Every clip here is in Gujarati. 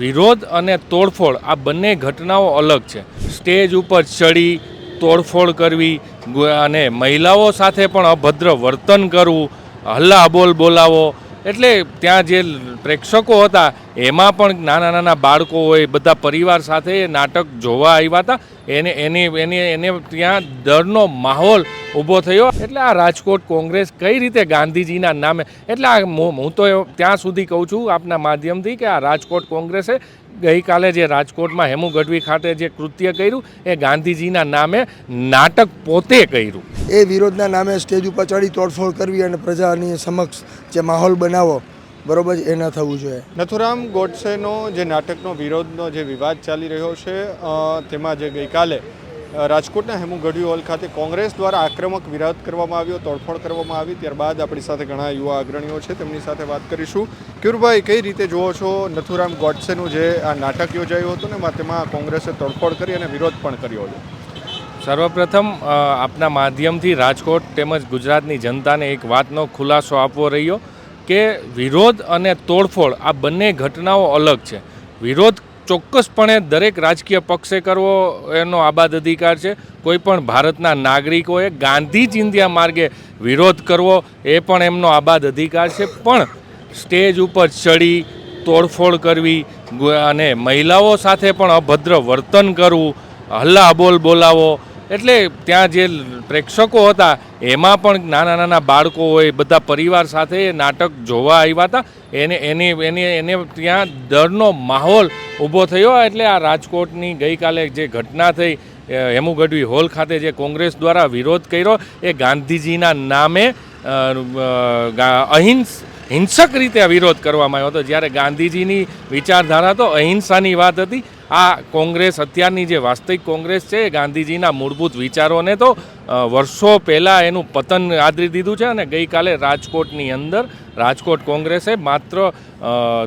વિરોધ અને તોડફોડ, આ બંને ઘટનાઓ અલગ છે. સ્ટેજ ઉપર ચડી તોડફોડ કરવી અને મહિલાઓ સાથે પણ અભદ્ર વર્તન કરવું, હલ્લા બોલ બોલાવો એટલે ત્યાં જે પ્રેક્ષકો હતા, એમાં પણ નાના નાના બાળકો હોય, બધા પરિવાર સાથે નાટક જોવા આવ્યા હતા. એને, એની, એને એને ત્યાં ડરનો માહોલ ઊભો થયો. એટલે આ રાજકોટ કોંગ્રેસ કઈ રીતે ગાંધીજીના નામે, એટલે આ હું તો ત્યાં સુધી કહું છું આપના માધ્યમથી કે આ રાજકોટ કોંગ્રેસે ગઈકાલે જે રાજકોટમાં હેમુ ગઢવી ખાતે જે કૃત્ય કર્યું એ ગાંધીજીના નામે નાટક પોતે કર્યું. એ વિરોધના નામે સ્ટેજ ઉપર ચડી તોડફોડ કરવી અને પ્રજાની સમક્ષ જે માહોલ બનાવો બરોબર એ ન થવું જોઈએ. નથુરામ ગોડસેનો જે નાટકનો વિરોધનો જે વિવાદ ચાલી રહ્યો છે તેમાં જે ગઈકાલે રાજકોટના હેમુ ગઢવી હોલ ખાતે કોંગ્રેસ દ્વારા આક્રમક વિરોધ કરવામાં આવ્યો, તોડફોડ કરવામાં આવી, ત્યારબાદ આપણી સાથે ઘણા યુવા અગ્રણીઓ છે, તેમની સાથે વાત કરીશું. કિરુભાઈ કઈ રીતે જુઓ છો નથુરામ ગોડસેનું જે આ નાટક યોજાયું હતું ને તેમાં કોંગ્રેસે તોડફોડ કરી અને વિરોધ પણ કર્યો હતો સર્વપ્રથમ આપના માધ્યમથી રાજકોટ તેમજ ગુજરાતની જનતાને એક વાતનો ખુલાસો આપવો રહ્યો કે વિરોધ અને તોડફોડ આ બંને ઘટનાઓ અલગ છે. વિરોધ ચોક્કસપણે દરેક રાજકીય પક્ષે કરવો એનો આબાદ અધિકાર છે. કોઈ પણ ભારતના નાગરિકોએ ગાંધી ચિંધ્યા માર્ગે વિરોધ કરવો એ પણ એમનો આબાદ અધિકાર છે. પણ સ્ટેજ ઉપર ચડી તોડફોડ કરવી અને મહિલાઓ સાથે પણ અભદ્ર વર્તન કરવું, હલ્લા બોલ બોલાવો, એટલે ત્યાં જે પ્રેક્ષકો હતા એમાં પણ નાના નાના બાળકો હોય બધા પરિવાર સાથે નાટક જોવા આવ્યા હતા. એને એને એને એને ત્યાં ડરનો માહોલ ઊભો થયો. એટલે આ રાજકોટની ગઈકાલે જે ઘટના થઈ હેમુગઢવી હેમુ હોલ ખાતે જે કોંગ્રેસ દ્વારા વિરોધ કર્યો, એ ગાંધીજીના નામે અહિંસ, હિંસક રીતે વિરોધ કરવામાં આવ્યો હતો. જ્યારે ગાંધીજીની વિચારધારા તો અહિંસાની વાત હતી આ કોંગ્રેસ, અત્યારની જે વાસ્તવિક કોંગ્રેસ છે ગાંધીજીના મૂળભૂત વિચારોને તો વર્ષો પહેલાં એનું પતન આદરી દીધું છે અને ગઈકાલે રાજકોટની અંદર, રાજકોટ કોંગ્રેસે માત્ર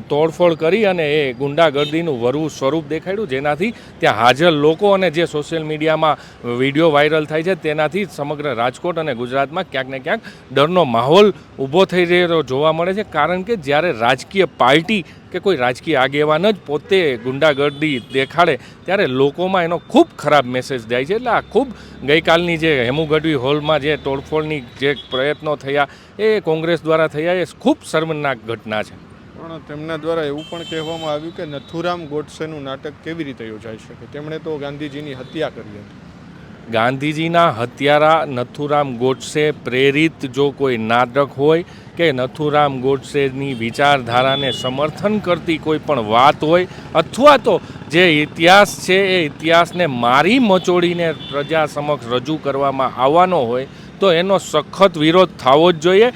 તોડફોડ કરી અને એ ગુંડાગર્દીનું વરવું સ્વરૂપ દેખાડ્યું, જેનાથી ત્યાં હાજર લોકો અને જે સોશિયલ મીડિયામાં વીડિયો વાયરલ થાય છે, તેનાથી સમગ્ર રાજકોટ અને ગુજરાતમાં ક્યાંક ને ક્યાંક ડરનો માહોલ ઊભો થઈ રહ્યો જોવા મળે છે, કારણ કે જ્યારે રાજકીય પાર્ટી કે કોઈ રાજકીય આગેવાન જ પોતે ગુંડાગર્દી દેખાડે, ત્યારે લોકોમાં એનો ખૂબ ખરાબ મેસેજ જાય છે. એટલે આ ખૂબ ગઈકાલની જે હેમુગઢવી હોલમાં જે તોડફોડની જે પ્રયત્નો થયા, એ કોંગ્રેસ દ્વારા થયા, એ ખૂબ શર્મનાક ઘટના છે. પણ તેમના દ્વારા એવું પણ કહેવામાં આવ્યું કે નથુરામ ગોડસેનું નાટક કેવી રીતે યોજાઈ શકે? તેમણે તો ગાંધીજીની હત્યા કરી હતી. ગાંધીજીના હત્યારા નથુરામ ગોડસે પ્રેરિત જો કોઈ નાટક હોય કે નથુરામ ગોડસેની વિચારધારાને સમર્થન કરતી કોઈ પણ વાત હોય, અથવા તો જે ઇતિહાસ છે એ ઇતિહાસને મારી મચોડીને પ્રજા સમક્ષ રજૂ કરવામાં આવવાનો હોય, તો એનો સખત વિરોધ થવો જ જોઈએ.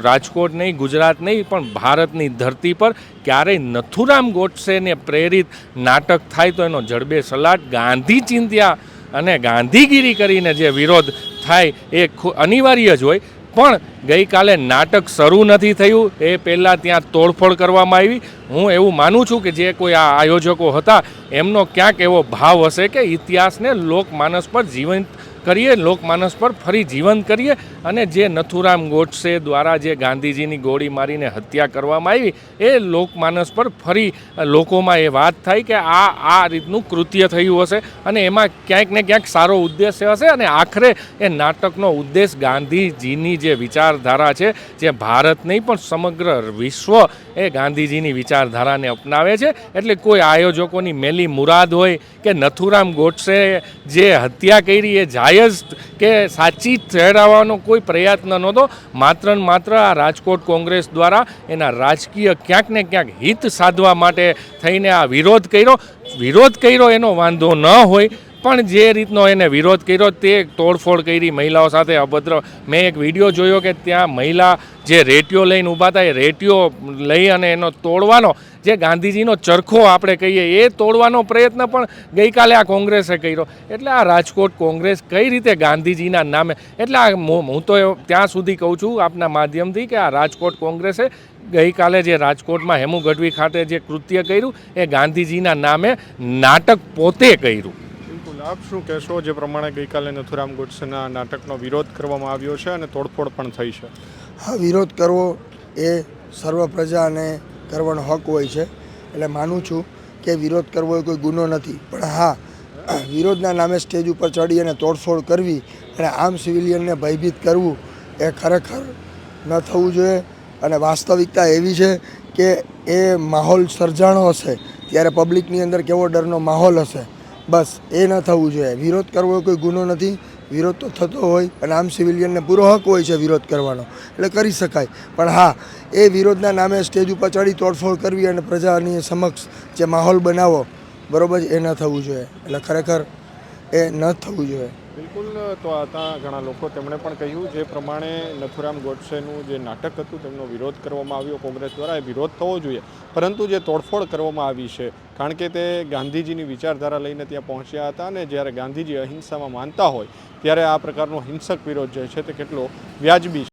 રાજકોટ નહીં, ગુજરાત નહીં, પણ ભારતની ધરતી પર ક્યારેય નથુરામ ગોડસેને પ્રેરિત નાટક થાય તો એનો જડબે સલાટ ગાંધી ચિંત્યા અને ગાંધીગીરી કરીને જે વિરોધ થાય એ અનિવાર્ય જ હોય. પણ ગઈકાલે નાટક શરૂ નથી થયું, એ પહેલાં ત્યાં તોડફોડ કરવામાં આવી. હું એવું માનું છું કે જે કોઈ આ આયોજકો હતા, એમનો ક્યાંક એવો ભાવ હશે કે ઇતિહાસને લોકમાનસ પર જીવંત કરીએ લોકમાનસ પર ફરી જીવંત કરીએ અને જે નથુરામ ગોડસે દ્વારા જે ગાંધીજીની ગોળી મારીને હત્યા કરવામાં આવી, એ લોકમાનસ પર ફરી લોકોમાં એ વાત થાય કે આ આ રીતનું કૃત્ય થયું હશે અને એમાં ક્યાંક ને ક્યાંક સારો ઉદ્દેશ્ય હશે અને આખરે એ નાટકનો ઉદ્દેશ ગાંધીજીની જે વિચારધારા છે, જે ભારત નહીં પણ સમગ્ર વિશ્વ એ ગાંધીજીની વિચારધારાને અપનાવે છે. એટલે કોઈ આયોજકોની મેલી મુરાદ હોય કે નથુરામ ગોડસે જે હત્યા કરી એ જાયજ કે સાચી ઠેરાવવાનો કોઈ પ્રયત્ન નહોતો. માત્ર ને માત્ર આ રાજકોટ કોંગ્રેસ દ્વારા એના રાજકીય ક્યાંક ને ક્યાંક હિત સાધવા માટે થઈને આ વિરોધ કર્યો. વિરોધ કર્યો એનો વાંધો ન હોય. પણ જે રીતનો એને વિરોધ કર્યો તે તોડફોડ કરી મહિલાઓ સાથે અભદ્ર મેં એક વીડિયો જોયો કે ત્યાં મહિલા જે રેટિયો લઈને ઊભા થાય રેટિયો લઈ અને એનો તોડવાનો જે ગાંધીજીનો ચરખો આપણે કહીએ, એ તોડવાનો પ્રયત્ન પણ ગઈકાલે આ કોંગ્રેસે કર્યો. એટલે આ રાજકોટ કોંગ્રેસ કઈ રીતે ગાંધીજીના નામે એટલે આ હું તો ત્યાં સુધી કહું છું આપના માધ્યમથી કે આ રાજકોટ કોંગ્રેસે ગઈકાલે જે રાજકોટમાં હેમુ ગઢવી ખાતે જે કૃત્ય કર્યું, એ ગાંધીજીના નામે નાટક પોતે કર્યું. આપ શું કહેશો? જે પ્રમાણે ગઈકાલે નથુરામ ગોડસેના નાટકનો વિરોધ કરવામાં આવ્યો છે અને તોડફોડ પણ થઈ છે. હા, વિરોધ કરવો એ સર્વ પ્રજાને કરવાનો હક હોય છે. એટલે માનું છું કે વિરોધ કરવો એ કોઈ ગુનો નથી. પણ હા, વિરોધના નામે સ્ટેજ ઉપર ચડી અને તોડફોડ કરવી અને આમ સિવિલિયનને ભયભીત કરવું એ ખરેખર ન થવું જોઈએ. અને વાસ્તવિકતા એવી છે કે એ માહોલ સર્જાણો હશે. ત્યારે પબ્લિકની અંદર કેવો ડરનો માહોલ હશે. બસ, એ ન થવું જોઈએ. વિરોધ કરવો કોઈ ગુનો નથી. વિરોધ તો થતો હોય અને આમ સિવિલિયનને પૂરો હક હોય છે વિરોધ કરવાનો. એટલે કરી શકાય. પણ હા, એ વિરોધના નામે સ્ટેજ ઉપર ચડી તોડફોડ કરવી અને પ્રજાની સમક્ષ જે માહોલ બનાવો, બરોબર એ ન થવું જોઈએ. એટલે ખરેખર એ ન થવું જોઈએ. બિલકુલ, તો ત્યાં ઘણા લોકો તેમણે પણ કહ્યું જે પ્રમાણે નથુરામ ગોડસેનું જે નાટક હતું તેમનો વિરોધ કરવામાં આવ્યો કોંગ્રેસ દ્વારા, એ વિરોધ થવો જોઈએ. પરંતુ જે તોડફોડ કરવામાં આવી છે, કારણ કે તે ગાંધીજીની વિચારધારા લઈને ત્યાં પહોંચ્યા હતા અને જ્યારે ગાંધીજી અહિંસામાં માનતા હોય, ત્યારે આ પ્રકારનો હિંસક વિરોધ જે છે તે કેટલો વ્યાજબી